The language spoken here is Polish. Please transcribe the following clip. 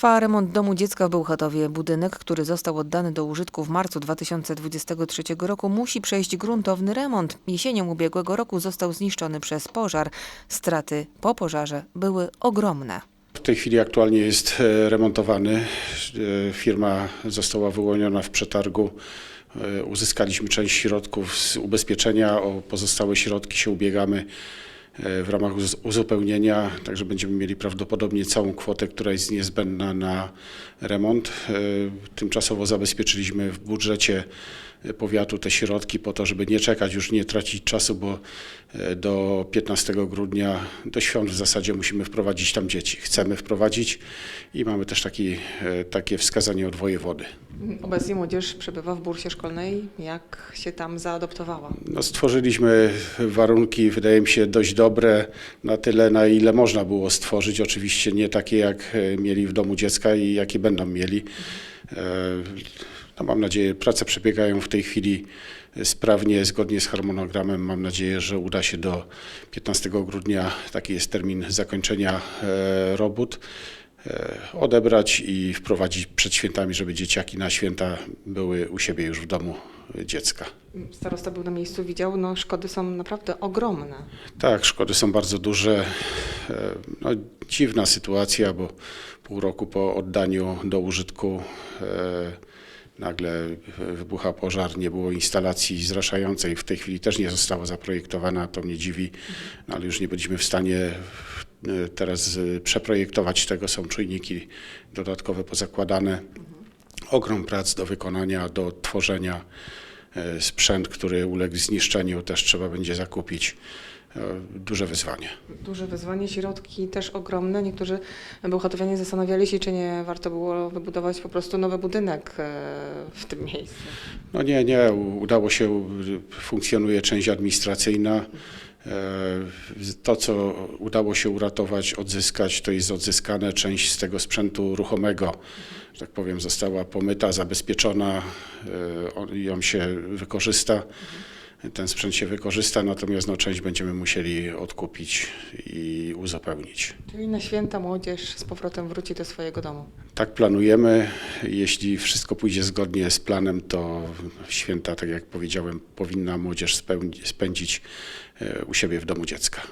Trwa remont domu dziecka w Bełchatowie. Budynek, który został oddany do użytku w marcu 2023 roku, musi przejść gruntowny remont. Jesienią ubiegłego roku został zniszczony przez pożar. Straty po pożarze były ogromne. W tej chwili aktualnie jest e, remontowany. E, Firma została wyłoniona w przetargu. E, Uzyskaliśmy część środków z ubezpieczenia. O pozostałe środki się ubiegamy w ramach uz- uzupełnienia, także będziemy mieli prawdopodobnie całą kwotę, która jest niezbędna na remont. E, Tymczasowo zabezpieczyliśmy w budżecie powiatu te środki po to, żeby nie czekać, już nie tracić czasu, bo e, do 15 grudnia, do świąt w zasadzie musimy wprowadzić tam dzieci. Chcemy wprowadzić i mamy też taki, e, takie wskazanie od wojewody. Obecnie młodzież przebywa w bursie szkolnej. Jak się tam zaadoptowała? No, stworzyliśmy warunki, wydaje mi się, dość dobre, na tyle, na ile można było stworzyć. Oczywiście nie takie, jak e, mieli w domu dziecka i jakie będą mieli. E, No, mam nadzieję, prace przebiegają w tej chwili sprawnie, zgodnie z harmonogramem. Mam nadzieję, że uda się do 15 grudnia, taki jest termin zakończenia e, robót, e, odebrać i wprowadzić przed świętami, żeby dzieciaki na święta były u siebie już w domu dziecka. Starosta był na miejscu, widział, no szkody są naprawdę ogromne. Tak, szkody są bardzo duże. E, No, dziwna sytuacja, bo pół roku po oddaniu do użytku e, nagle wybucha pożar, nie było instalacji zraszającej. W tej chwili też nie została zaprojektowana, to mnie dziwi, no, ale już nie byliśmy w stanie e, teraz e, przeprojektować tego. Są czujniki dodatkowe pozakładane. Ogrom prac do wykonania, do tworzenia. E, Sprzęt, który uległ zniszczeniu, też trzeba będzie zakupić. E, Duże wyzwanie. Duże wyzwanie, środki też ogromne. Niektórzy bełchatowianie zastanawiali się, czy nie warto było wybudować po prostu nowy budynek e, w tym miejscu. No nie, nie, udało się, funkcjonuje część administracyjna. E, To, co udało się uratować, odzyskać, to jest odzyskane. Część z tego sprzętu ruchomego, że tak powiem, została pomyta, zabezpieczona ją się wykorzysta. Ten sprzęt się wykorzysta, natomiast no, część będziemy musieli odkupić i uzupełnić. Czyli na święta młodzież z powrotem wróci do swojego domu. Tak planujemy. Jeśli wszystko pójdzie zgodnie z planem, to święta, tak jak powiedziałem, powinna młodzież spędzić e, u siebie w domu dziecka.